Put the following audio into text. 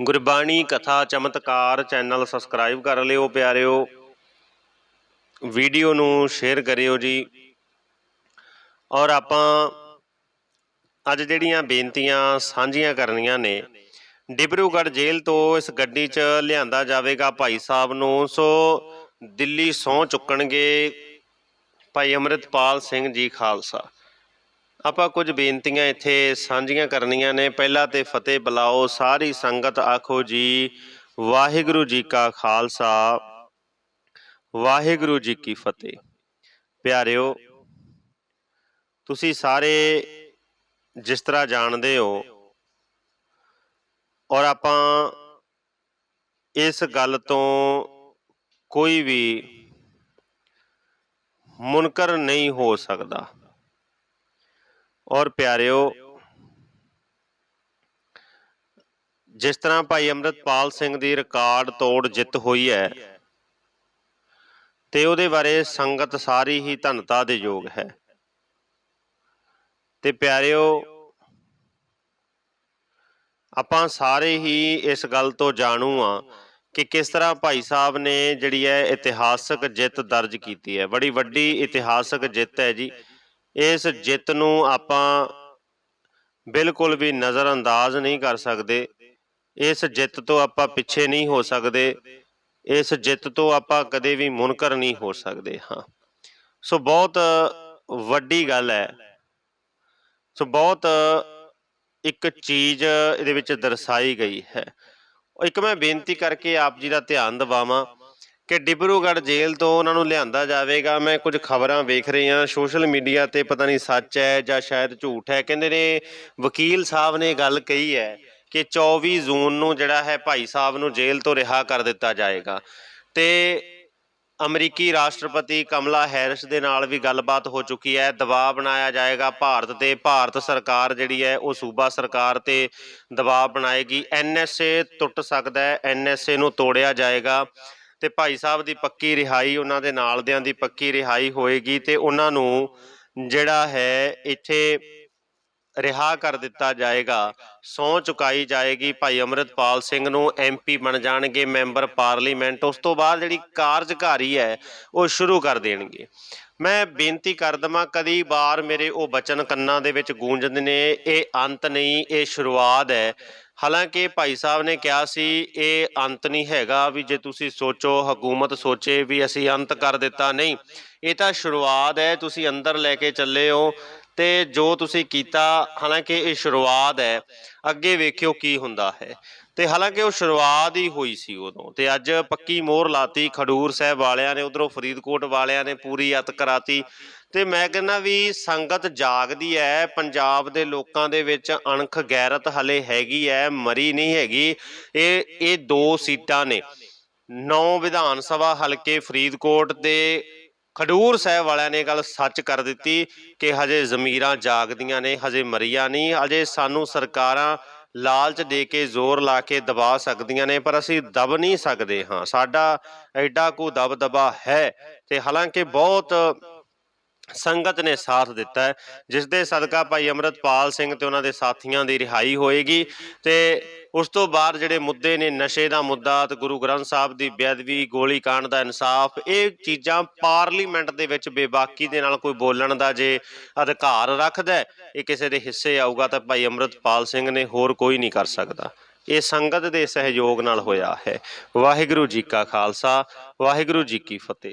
ਗੁਰਬਾਣੀ ਕਥਾ ਚਮਤਕਾਰ channel subscribe ਕਰ ਲਿਓ ਪਿਆਰਿਓ। ਵੀਡੀਓ ਨੂੰ ਸ਼ੇਅਰ ਕਰਿਓ ਜੀ। ਔਰ ਆਪਾਂ ਅੱਜ ਜਿਹੜੀਆਂ ਬੇਨਤੀਆਂ ਸਾਂਝੀਆਂ ਕਰਨੀਆਂ ਨੇ, ਡਿਬਰੂਗੜ੍ਹ ਜੇਲ੍ਹ ਤੋਂ ਇਸ ਗੱਡੀ 'ਚ ਲਿਆਂਦਾ ਜਾਵੇਗਾ ਭਾਈ ਸਾਹਿਬ ਨੂੰ। ਸੋ ਦਿੱਲੀ ਸਹੁੰ ਚੁੱਕਣਗੇ ਭਾਈ ਅੰਮ੍ਰਿਤਪਾਲ ਸਿੰਘ ਜੀ ਖਾਲਸਾ। ਆਪਾਂ ਕੁਝ ਬੇਨਤੀਆਂ ਇੱਥੇ ਸਾਂਝੀਆਂ ਕਰਨੀਆਂ ਨੇ। ਪਹਿਲਾਂ ਤੇ ਫਤਿਹ ਬੁਲਾਓ, ਸਾਰੀ ਸੰਗਤ ਆਖੋ ਜੀ, ਵਾਹਿਗੁਰੂ ਜੀ ਕਾ ਖਾਲਸਾ, ਵਾਹਿਗੁਰੂ ਜੀ ਕੀ ਫਤਿਹ। ਪਿਆਰਿਓ, ਤੁਸੀਂ ਸਾਰੇ ਜਿਸ ਤਰ੍ਹਾਂ ਜਾਣਦੇ ਹੋ ਔਰ ਆਪਾਂ ਇਸ ਗੱਲ ਤੋਂ ਕੋਈ ਵੀ ਮੁਨਕਰ ਨਹੀਂ ਹੋ ਸਕਦਾ। ਔਰ ਪਿਆਰਿਓ, ਜਿਸ ਤਰ੍ਹਾਂ ਭਾਈ ਅੰਮ੍ਰਿਤਪਾਲ ਸਿੰਘ ਦੀ ਰਿਕਾਰਡ ਤੋੜ ਜਿੱਤ ਹੋਈ ਹੈ, ਤੇ ਉਹਦੇ ਬਾਰੇ ਸੰਗਤ ਸਾਰੀ ਹੀ ਧੰਨਤਾ ਦੇ ਯੋਗ ਹੈ। ਤੇ ਪਿਆਰਿਓ, ਆਪਾਂ ਸਾਰੇ ਹੀ ਇਸ ਗੱਲ ਤੋਂ ਜਾਣੂ ਆ ਕਿ ਕਿਸ ਤਰ੍ਹਾਂ ਭਾਈ ਸਾਹਿਬ ਨੇ ਜਿਹੜੀ ਹੈ ਇਤਿਹਾਸਕ ਜਿੱਤ ਦਰਜ ਕੀਤੀ ਹੈ। ਬੜੀ ਵੱਡੀ ਇਤਿਹਾਸਕ ਜਿੱਤ ਹੈ ਜੀ। ਇਸ ਜਿੱਤ ਨੂੰ ਆਪਾਂ ਬਿਲਕੁਲ ਵੀ ਨਜ਼ਰ ਅੰਦਾਜ਼ ਨਹੀਂ ਕਰ ਸਕਦੇ। ਇਸ ਜਿੱਤ ਤੋਂ ਆਪਾਂ ਪਿੱਛੇ ਨਹੀਂ ਹੋ ਸਕਦੇ। ਇਸ ਜਿੱਤ ਤੋਂ ਆਪਾਂ ਕਦੇ ਵੀ ਮੁਨਕਰ ਨਹੀਂ ਹੋ ਸਕਦੇ, ਹਾਂ। ਸੋ ਬਹੁਤ ਵੱਡੀ ਗੱਲ ਹੈ। ਸੋ ਬਹੁਤ ਇੱਕ ਚੀਜ਼ ਇਹਦੇ ਵਿੱਚ ਦਰਸਾਈ ਗਈ ਹੈ। ਇੱਕ ਮੈਂ ਬੇਨਤੀ ਕਰਕੇ ਆਪ ਜੀ ਦਾ ਧਿਆਨ ਦਿਵਾਵਾਂ ਕਿ ਡਿਬਰੂਗੜ੍ਹ ਜੇਲ੍ਹ ਤੋਂ ਉਹਨਾਂ ਨੂੰ ਲਿਆਂਦਾ ਜਾਵੇਗਾ। ਮੈਂ ਕੁਝ ਖਬਰਾਂ ਵੇਖ ਰਹੀ ਹਾਂ। ਸੋਸ਼ਲ ਮੀਡੀਆ ਤੇ ਪਤਾ ਨਹੀਂ ਸੱਚ ਹੈ ਜਾਂ ਸ਼ਾਇਦ ਝੂਠ ਹੈ। ਕਹਿੰਦੇ ਨੇ, ਵਕੀਲ ਸਾਹਿਬ ਨੇ ਗੱਲ ਕਹੀ ਹੈ ਕਿ 24 ਜੂਨ ਨੂੰ ਜਿਹੜਾ ਹੈ ਭਾਈ ਸਾਹਿਬ ਨੂੰ ਜੇਲ੍ਹ ਤੋਂ ਰਿਹਾ ਕਰ ਦਿੱਤਾ ਜਾਏਗਾ। ਤੇ ਅਮਰੀਕੀ ਰਾਸ਼ਟਰਪਤੀ ਕਮਲਾ ਹੈਰਿਸ ਦੇ ਨਾਲ ਵੀ ਗੱਲਬਾਤ ਹੋ ਚੁੱਕੀ ਹੈ। ਦਬਾਅ ਬਣਾਇਆ ਜਾਏਗਾ ਭਾਰਤ ਤੇ। ਭਾਰਤ ਸਰਕਾਰ ਜਿਹੜੀ ਹੈ, ਉਹ ਸੂਬਾ ਸਰਕਾਰ ਤੇ ਦਬਾਅ ਬਣਾਏਗੀ। ਐਨਐਸਏ ਟੁੱਟ ਸਕਦਾ ਹੈ। ਐਨਐਸਏ ਨੂੰ ਤੋੜਿਆ ਜਾਏਗਾ। ਤੇ ਭਾਈ ਸਾਹਿਬ ਦੀ ਪੱਕੀ ਰਿਹਾਈ, ਉਹਨਾਂ ਦੇ ਨਾਲਦਿਆਂ ਦੀ ਪੱਕੀ ਰਿਹਾਈ ਹੋਏਗੀ ਤੇ ਉਹਨਾਂ ਨੂੰ ਜਿਹੜਾ ਹੈ ਇੱਥੇ ਰਿਹਾ ਕਰ ਦਿੱਤਾ ਜਾਏਗਾ। ਸਹੁੰ ਚੁਕਾਈ ਜਾਏਗੀ ਭਾਈ ਅਮਰਿਤਪਾਲ ਸਿੰਘ ਨੂੰ ਐਮਪੀ ਬਣ ਜਾਣਗੇ, ਮੈਂਬਰ ਪਾਰਲੀਮੈਂਟ। ਉਸ ਤੋਂ ਬਾਅਦ ਜਿਹੜੀ ਕਾਰਜਕਾਰੀ ਹੈ, ਉਹ ਸ਼ੁਰੂ ਕਰ ਦੇਣਗੇ। ਮੈਂ ਬੇਨਤੀ ਕਰ ਦਵਾਂ, ਕਦੀ ਵਾਰ ਮੇਰੇ ਉਹ ਬਚਨ ਕੰਨਾਂ ਦੇ ਵਿੱਚ ਗੂੰਜਦੇ ਨੇ, ਇਹ ਅੰਤ ਨਹੀਂ, ਇਹ ਸ਼ੁਰੂਆਤ ਹੈ। ਹਾਲਾਂਕਿ ਭਾਈ ਸਾਹਿਬ ਨੇ ਕਿਹਾ ਸੀ, ਇਹ ਅੰਤ ਨਹੀਂ ਹੈਗਾ ਵੀ ਜੇ ਤੁਸੀਂ ਸੋਚੋ, ਹਕੂਮਤ ਸੋਚੇ ਵੀ ਅਸੀਂ ਅੰਤ ਕਰ ਦਿੱਤਾ, ਨਹੀਂ। ਇਹ ਤਾਂ ਸ਼ੁਰੂਆਤ ਹੈ, ਤੁਸੀਂ ਅੰਦਰ ਲੈ ਕੇ ਚੱਲੇ ਹੋ। ਤੇ ਜੋ ਤੁਸੀਂ ਕੀਤਾ, ਹਾਲਾਂਕਿ ਇਹ ਸ਼ੁਰੂਆਤ ਹੈ, ਅੱਗੇ ਵੇਖਿਓ ਕੀ ਹੁੰਦਾ ਹੈ। ਤੇ ਹਾਲਾਂਕਿ ਉਹ ਸ਼ੁਰੂਆਤ ਹੀ ਹੋਈ ਸੀ ਉਦੋਂ। ਤੇ ਅੱਜ ਪੱਕੀ ਮੋਹਰ ਲਾਤੀ ਖਡੂਰ ਸਾਹਿਬ ਵਾਲਿਆਂ ਨੇ, ਉਧਰੋਂ ਫਰੀਦਕੋਟ ਵਾਲਿਆਂ ਨੇ ਪੂਰੀ ਅਤ ਕਰਾਤੀ। ਤੇ ਮੈਂ ਕਹਿੰਦਾ ਵੀ ਸੰਗਤ ਜਾਗਦੀ ਹੈ, ਪੰਜਾਬ ਦੇ ਲੋਕਾਂ ਦੇ ਵਿੱਚ ਅਣਖ ਗੈਰਤ ਹਲੇ ਹੈਗੀ ਹੈ, ਮਰੀ ਨਹੀਂ ਹੈਗੀ। ਇਹ ਇਹ ਦੋ ਸੀਟਾਂ ਨੇ। ਨੌ ਵਿਧਾਨ ਸਭਾ ਹਲਕੇ ਫਰੀਦਕੋਟ ਦੇ ਖਡੂਰ ਸਾਹਿਬ ਵਾਲਿਆਂ ਨੇ ਗੱਲ ਸੱਚ ਕਰ ਦਿੱਤੀ ਕਿ ਹਜੇ ਜ਼ਮੀਰਾਂ ਜਾਗਦੀਆਂ ਨੇ, ਹਜੇ ਮਰੀਆਂ ਨਹੀਂ, ਹਜੇ ਸਾਨੂੰ ਸਰਕਾਰਾਂ ਲਾਲਚ ਦੇ ਕੇ ਜ਼ੋਰ ਲਾ ਕੇ ਦਬਾ ਸਕਦੀਆਂ ਨੇ, ਪਰ ਅਸੀਂ ਦਬ ਨਹੀਂ ਸਕਦੇ ਹਾਂ। ਸਾਡਾ ਐਡਾ ਕੋ ਦਬਦਬਾ ਹੈ ਤੇ ਹਾਲਾਂਕਿ ਬਹੁਤ ਸੰਗਤ ਨੇ ਸਾਥ ਦਿੱਤਾ ਹੈ, ਜਿਸ ਦੇ ਸਦਕਾ ਭਾਈ ਅਮਰਤਪਾਲ ਸਿੰਘ ਤੇ ਉਹਨਾਂ ਦੇ ਸਾਥੀਆਂ ਦੀ ਰਿਹਾਈ ਹੋਏਗੀ ਤੇ ਉਸ ਤੋਂ ਬਾਅਦ ਜਿਹੜੇ ਮੁੱਦੇ ਨੇ, ਨਸ਼ੇ ਦਾ ਮੁੱਦਾ ਤੇ ਗੁਰੂ ਗ੍ਰੰਥ ਸਾਹਿਬ ਦੀ ਬੇਅਦਬੀ, ਗੋਲੀ ਕਾਂਡ ਦਾ ਇਨਸਾਫ, ਇਹ ਚੀਜ਼ਾਂ ਪਾਰਲੀਮੈਂਟ ਦੇ ਵਿੱਚ ਬੇਬਾਕੀ ਦੇ ਨਾਲ ਕੋਈ ਬੋਲਣ ਦਾ ਜੇ ਅਧਿਕਾਰ ਰੱਖਦਾ ਇਹ ਕਿਸੇ ਦੇ ਹਿੱਸੇ ਆਊਗਾ ਤਾਂ ਭਾਈ ਅਮਰਤਪਾਲ ਸਿੰਘ ਨੇ ਹੋਰ ਕੋਈ ਨਹੀਂ ਕਰ ਸਕਦਾ। ਇਹ ਸੰਗਤ ਦੇ ਸਹਿਯੋਗ ਨਾਲ ਹੋਇਆ ਹੈ। ਵਾਹਿਗੁਰੂ ਜੀ ਕਾ ਖਾਲਸਾ, ਵਾਹਿਗੁਰੂ ਜੀ ਕੀ ਫਤਿਹ।